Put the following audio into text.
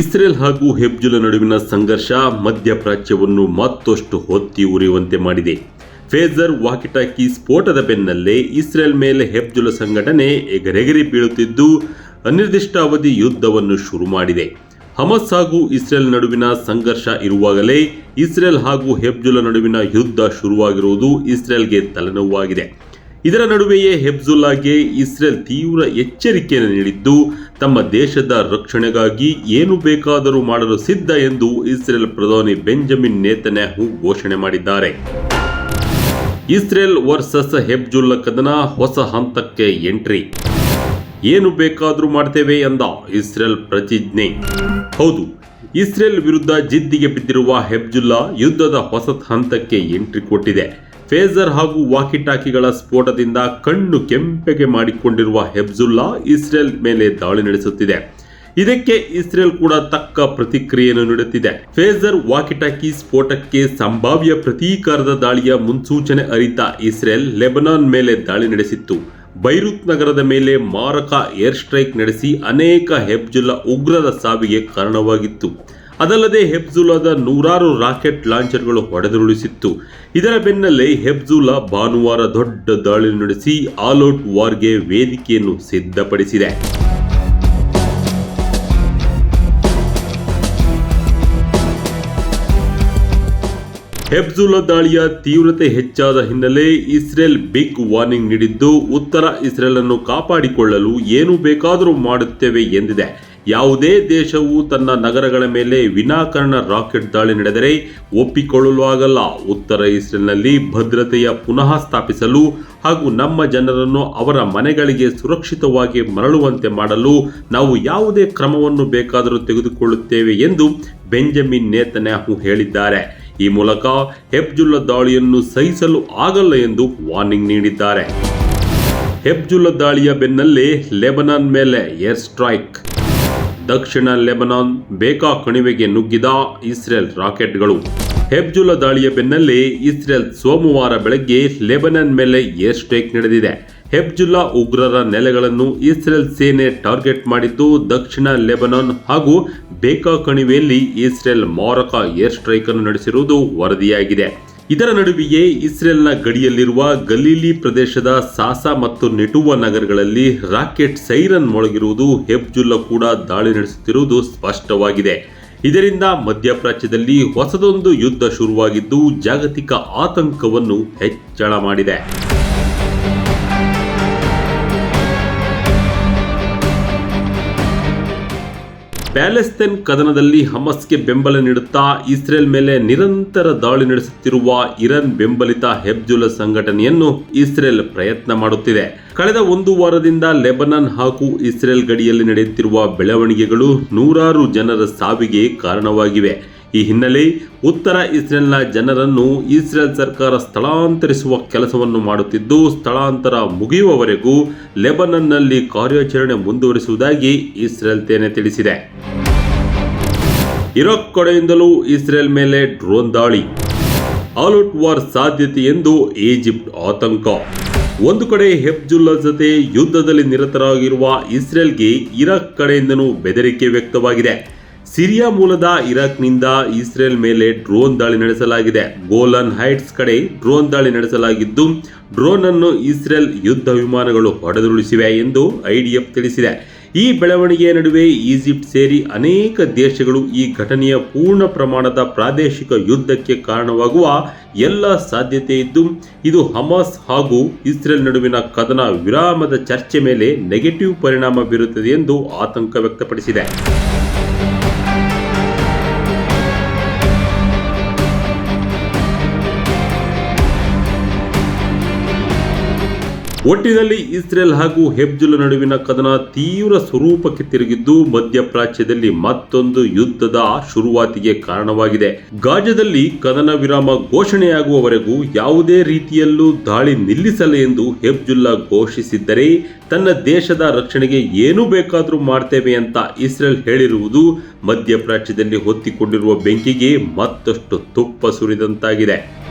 Israel ಹಾಗೂ ಹೆಬ್ಜುಲ ನಡುವಿನ ಸಂಘರ್ಷ ಮಧ್ಯಪ್ರಾಚ್ಯವನ್ನು ಮತ್ತಷ್ಟು ಹೊತ್ತಿ ಉರಿಯುವಂತೆ ಮಾಡಿದೆ. ಫೇಜರ್ ವಾಕಿಟಾಕಿ ಸ್ಫೋಟದ ಬೆನ್ನಲ್ಲೇ ಇಸ್ರೇಲ್ ಮೇಲೆ ಹೆಬ್ಜುಲ ಸಂಘಟನೆ ಎಗರೆಗರಿ ಬೀಳುತ್ತಿದ್ದು, ಅನಿರ್ದಿಷ್ಟಾವಧಿ ಯುದ್ಧವನ್ನು ಶುರು ಮಾಡಿದೆ. ಹಮಸ್ ಹಾಗೂ ಇಸ್ರೇಲ್ ನಡುವಿನ ಸಂಘರ್ಷ ಇರುವಾಗಲೇ ಇಸ್ರೇಲ್ ಹಾಗೂ ಹೆಬ್ಜುಲ ನಡುವಿನ ಯುದ್ಧ ಶುರುವಾಗಿರುವುದು ಇಸ್ರೇಲ್ಗೆ ತಲೆನೋವಾಗಿದೆ. ಇದರ ನಡುವೆಯೇ ಹೆಬ್ಜುಲ್ಲಾಗೆ ಇಸ್ರೇಲ್ ತೀವ್ರ ಎಚ್ಚರಿಕೆಯನ್ನು ನೀಡಿದ್ದು, ತಮ್ಮ ದೇಶದ ರಕ್ಷಣೆಗಾಗಿ ಏನು ಬೇಕಾದರೂ ಮಾಡಲು ಸಿದ್ಧ ಎಂದು ಇಸ್ರೇಲ್ ಪ್ರಧಾನಿ ಬೆಂಜಮಿನ್ ನೇತನ್ಯಾಹು ಘೋಷಣೆ ಮಾಡಿದ್ದಾರೆ. ಇಸ್ರೇಲ್ ವರ್ಸಸ್ ಹೆಬ್ಜುಲ್ಲ ಕದನ ಹೊಸ ಹಂತಕ್ಕೆ ಎಂಟ್ರಿ. ಏನು ಬೇಕಾದರೂ ಮಾಡ್ತೇವೆ ಎಂದ ಇಸ್ರೇಲ್ ಪ್ರತಿಜ್ಞೆ. ಹೌದು, ಇಸ್ರೇಲ್ ವಿರುದ್ಧ ಜಿದ್ದಿಗೆ ಬಿದ್ದಿರುವ ಹೆಬ್ಜುಲ್ಲಾ ಯುದ್ಧದ ಹೊಸ ಹಂತಕ್ಕೆ ಎಂಟ್ರಿ ಕೊಟ್ಟಿದೆ. ಫೇಜರ್ ಹಾಗೂ ವಾಕಿಟಾಕಿಗಳ ಸ್ಫೋಟದಿಂದ ಕಣ್ಣು ಕೆಂಪಗೆ ಮಾಡಿಕೊಂಡಿರುವ ಹೆಬ್ಜುಲ್ಲಾ ಇಸ್ರೇಲ್ ಮೇಲೆ ದಾಳಿ ನಡೆಸುತ್ತಿದೆ. ಇದಕ್ಕೆ ಇಸ್ರೇಲ್ ಕೂಡ ತಕ್ಕ ಪ್ರತಿಕ್ರಿಯೆಯನ್ನು ನೀಡುತ್ತಿದೆ. ಫೇಜರ್ ವಾಕಿಟಾಕಿ ಸ್ಫೋಟಕ್ಕೆ ಸಂಭಾವ್ಯ ಪ್ರತೀಕಾರದ ದಾಳಿಯ ಮುನ್ಸೂಚನೆ ಅರಿತ ಇಸ್ರೇಲ್ ಲೆಬನಾನ್ ಮೇಲೆ ದಾಳಿ ನಡೆಸಿತ್ತು. ಬೈರುತ್ ನಗರದ ಮೇಲೆ ಮಾರಕ ಏರ್ ಸ್ಟ್ರೈಕ್ ನಡೆಸಿ ಅನೇಕ ಹೆಬ್ಜುಲ್ಲಾ ಉಗ್ರರ ಸಾವಿಗೆ ಕಾರಣವಾಗಿತ್ತು. ಅದಲ್ಲದೆ ಹೆಬ್ಜುಲಾದ ನೂರಾರು ರಾಕೆಟ್ ಲಾಂಚರ್ಗಳು ಹೊಡೆದುರುಳಿಸಿತ್ತು. ಇದರ ಬೆನ್ನಲ್ಲೇ ಹೆಬ್ಜುಲಾ ಭಾನುವಾರ ದೊಡ್ಡ ದಾಳಿ ನಡೆಸಿ ಆಲ್ಔಟ್ ವಾರ್ಗೆ ವೇದಿಕೆಯನ್ನು ಸಿದ್ಧಪಡಿಸಿದೆ. ಹೆಬ್ಜುಲಾ ದಾಳಿಯ ತೀವ್ರತೆ ಹೆಚ್ಚಾದ ಹಿನ್ನೆಲೆ ಇಸ್ರೇಲ್ ಬಿಗ್ ವಾರ್ನಿಂಗ್ ನೀಡಿದ್ದು, ಉತ್ತರ ಇಸ್ರೇಲ್ ಅನ್ನು ಕಾಪಾಡಿಕೊಳ್ಳಲು ಏನು ಬೇಕಾದರೂ ಮಾಡುತ್ತೇವೆ ಎಂದಿದೆ. ಯಾವುದೇ ದೇಶವು ತನ್ನ ನಗರಗಳ ಮೇಲೆ ವಿನಾಕಾರಣ ರಾಕೆಟ್ ದಾಳಿ ನಡೆದರೆ ಒಪ್ಪಿಕೊಳ್ಳಲು ಆಗಲ್ಲ ಉತ್ತರ ಇಸ್ರೇಲ್ನಲ್ಲಿ ಭದ್ರತೆಯ ಪುನಃ ಸ್ಥಾಪಿಸಲು ಹಾಗೂ ನಮ್ಮ ಜನರನ್ನು ಅವರ ಮನೆಗಳಿಗೆ ಸುರಕ್ಷಿತವಾಗಿ ಮರಳುವಂತೆ ಮಾಡಲು ನಾವು ಯಾವುದೇ ಕ್ರಮವನ್ನು ಬೇಕಾದರೂ ತೆಗೆದುಕೊಳ್ಳುತ್ತೇವೆ ಎಂದು ಬೆಂಜಮಿನ್ ನೇತನ್ಯಾಹು ಹೇಳಿದ್ದಾರೆ. ಈ ಮೂಲಕ ಹೆಬ್ಜುಲ್ಲ ದಾಳಿಯನ್ನು ಸಹಿಸಲು ಆಗಲ್ಲ ಎಂದು ವಾರ್ನಿಂಗ್ ನೀಡಿದ್ದಾರೆ. ಹೆಬ್ಜುಲ್ಲ ದಾಳಿಯ ಬೆನ್ನಲ್ಲೇ ಲೆಬನಾನ್ ಮೇಲೆ ಏರ್ ಸ್ಟ್ರೈಕ್ ದಕ್ಷಿಣ ಲೆಬನಾನ್ ಬೇಕಾ ಕಣಿವೆಗೆ ನುಗ್ಗಿದ ಇಸ್ರೇಲ್ ರಾಕೆಟ್ಗಳು. ಹೆಬ್ಜುಲ ದಾಳಿಯ ಬೆನ್ನಲ್ಲೇ ಇಸ್ರೇಲ್ ಸೋಮವಾರ ಬೆಳಗ್ಗೆ ಲೆಬನಾನ್ ಮೇಲೆ ಏರ್ ಸ್ಟ್ರೈಕ್ ನಡೆದಿದೆ. ಹೆಬ್ಜುಲ್ಲಾ ಉಗ್ರರ ನೆಲೆಗಳನ್ನು ಇಸ್ರೇಲ್ ಸೇನೆ ಟಾರ್ಗೆಟ್ ಮಾಡಿದ್ದು ದಕ್ಷಿಣ ಲೆಬನಾನ್ ಹಾಗೂ ಬೇಕಾ ಕಣಿವೆಯಲ್ಲಿ ಇಸ್ರೇಲ್ ಮಾರಕ ಏರ್ ಸ್ಟ್ರೈಕ್ ಅನ್ನು ನಡೆಸಿರುವುದು ವರದಿಯಾಗಿದೆ. ಇದರ ನಡುವೆಯೇ ಇಸ್ರೇಲ್ನ ಗಡಿಯಲ್ಲಿರುವ ಗಲೀಲಿ ಪ್ರದೇಶದ ಸಾಸಾ ಮತ್ತು ನೆಟುವ ನಗರಗಳಲ್ಲಿ ರಾಕೆಟ್ ಸೈರನ್ ಮೊಳಗಿರುವುದು ಹೆಬ್ಜುಲ್ಲಾ ಕೂಡ ದಾಳಿ ನಡೆಸುತ್ತಿರುವುದು ಸ್ಪಷ್ಟವಾಗಿದೆ. ಇದರಿಂದ ಮಧ್ಯಪ್ರಾಚ್ಯದಲ್ಲಿ ಹೊಸದೊಂದು ಯುದ್ಧ ಶುರುವಾಗಿದ್ದು, ಜಾಗತಿಕ ಆತಂಕವನ್ನು ಹೆಚ್ಚಳ ಮಾಡಿದೆ. ಪ್ಯಾಲೆಸ್ತೈನ್ ಕದನದಲ್ಲಿ ಹಮಸ್ಗೆ ಬೆಂಬಲ ನೀಡುತ್ತಾ ಇಸ್ರೇಲ್ ಮೇಲೆ ನಿರಂತರ ದಾಳಿ ನಡೆಸುತ್ತಿರುವ ಇರಾನ್ ಬೆಂಬಲಿತ ಹೆಬ್ಜುಲ ಸಂಘಟನೆಯನ್ನು ಇಸ್ರೇಲ್ ಪ್ರಯತ್ನ ಮಾಡುತ್ತಿದೆ. ಕಳೆದ ಒಂದು ವಾರದಿಂದ ಲೆಬನಾನ್ ಹಾಗೂ ಇಸ್ರೇಲ್ ಗಡಿಯಲ್ಲಿ ನಡೆಯುತ್ತಿರುವ ಬೆಳವಣಿಗೆಗಳು ನೂರಾರು ಜನರ ಸಾವಿಗೆ ಕಾರಣವಾಗಿವೆ. ಈ ಹಿನ್ನೆಲೆ ಉತ್ತರ ಇಸ್ರೇಲ್ನ ಜನರನ್ನು ಇಸ್ರೇಲ್ ಸರ್ಕಾರ ಸ್ಥಳಾಂತರಿಸುವ ಕೆಲಸವನ್ನು ಮಾಡುತ್ತಿದ್ದು, ಸ್ಥಳಾಂತರ ಮುಗಿಯುವವರೆಗೂ ಲೆಬನನ್ನಲ್ಲಿ ಕಾರ್ಯಾಚರಣೆ ಮುಂದುವರಿಸುವುದಾಗಿ ಇಸ್ರೇಲ್ ಸೇನೆ ತಿಳಿಸಿದೆ. ಇರಾಕ್ ಕಡೆಯಿಂದಲೂ ಇಸ್ರೇಲ್ ಮೇಲೆ ಡ್ರೋನ್ ದಾಳಿ. ಆಲ್ಔಟ್ ವಾರ್ ಸಾಧ್ಯತೆ ಎಂದು ಈಜಿಪ್ಟ್ ಆತಂಕ. ಒಂದು ಕಡೆ ಹೆಬ್ಜುಲ್ಲಾ ಜೊತೆ ಯುದ್ಧದಲ್ಲಿ ನಿರತರಾಗಿರುವ ಇಸ್ರೇಲ್ಗೆ ಇರಾಕ್ ಕಡೆಯಿಂದನೂ ಬೆದರಿಕೆ ವ್ಯಕ್ತವಾಗಿದೆ. ಸಿರಿಯಾ ಮೂಲದ ಇರಾಕ್ನಿಂದ ಇಸ್ರೇಲ್ ಮೇಲೆ ಡ್ರೋನ್ ದಾಳಿ ನಡೆಸಲಾಗಿದೆ. ಗೋಲನ್ ಹೈಟ್ಸ್ ಕಡೆ ಡ್ರೋನ್ ದಾಳಿ ನಡೆಸಲಾಗಿದ್ದು, ಡ್ರೋನ್ ಅನ್ನು ಇಸ್ರೇಲ್ ಯುದ್ಧ ವಿಮಾನಗಳು ಹೊಡೆದುರುಳಿಸಿವೆ ಎಂದು ಐಡಿಎಫ್ ತಿಳಿಸಿದೆ. ಈ ಬೆಳವಣಿಗೆಯ ನಡುವೆ ಈಜಿಪ್ಟ್ ಸೇರಿ ಅನೇಕ ದೇಶಗಳು ಈ ಘಟನೆಯ ಪೂರ್ಣ ಪ್ರಮಾಣದ ಪ್ರಾದೇಶಿಕ ಯುದ್ಧಕ್ಕೆ ಕಾರಣವಾಗುವ ಎಲ್ಲ ಸಾಧ್ಯತೆ ಇದ್ದು, ಇದು ಹಮಾಸ್ ಹಾಗೂ ಇಸ್ರೇಲ್ ನಡುವಿನ ಕದನ ವಿರಾಮದ ಚರ್ಚೆ ಮೇಲೆ ನೆಗೆಟಿವ್ ಪರಿಣಾಮ ಬೀರುತ್ತದೆ ಎಂದು ಆತಂಕ ವ್ಯಕ್ತಪಡಿಸಿದೆ. ಒಟ್ಟಿನಲ್ಲಿ ಇಸ್ರೇಲ್ ಹಾಗೂ ಹೆಬ್ಜುಲ್ ನಡುವಿನ ಕದನ ತೀವ್ರ ಸ್ವರೂಪಕ್ಕೆ ತಿರುಗಿದ್ದು ಮಧ್ಯಪ್ರಾಚ್ಯದಲ್ಲಿ ಮತ್ತೊಂದು ಯುದ್ಧದ ಶುರುವಾತಿಗೆ ಕಾರಣವಾಗಿದೆ. ಗಾಜದಲ್ಲಿ ಕದನ ವಿರಾಮ ಘೋಷಣೆಯಾಗುವವರೆಗೂ ಯಾವುದೇ ರೀತಿಯಲ್ಲೂ ದಾಳಿ ನಿಲ್ಲಿಸಲ್ಲ ಎಂದು ಹೆಬ್ಜುಲ್ಲಾ ಘೋಷಿಸಿದ್ದರೆ ತನ್ನ ದೇಶದ ರಕ್ಷಣೆಗೆ ಏನು ಬೇಕಾದರೂ ಮಾಡ್ತೇವೆ ಅಂತ ಇಸ್ರೇಲ್ ಹೇಳಿರುವುದು ಮಧ್ಯಪ್ರಾಚ್ಯದಲ್ಲಿ ಹೊತ್ತಿಕೊಂಡಿರುವ ಬೆಂಕಿಗೆ ಮತ್ತಷ್ಟು ತುಪ್ಪ ಸುರಿದಂತಾಗಿದೆ.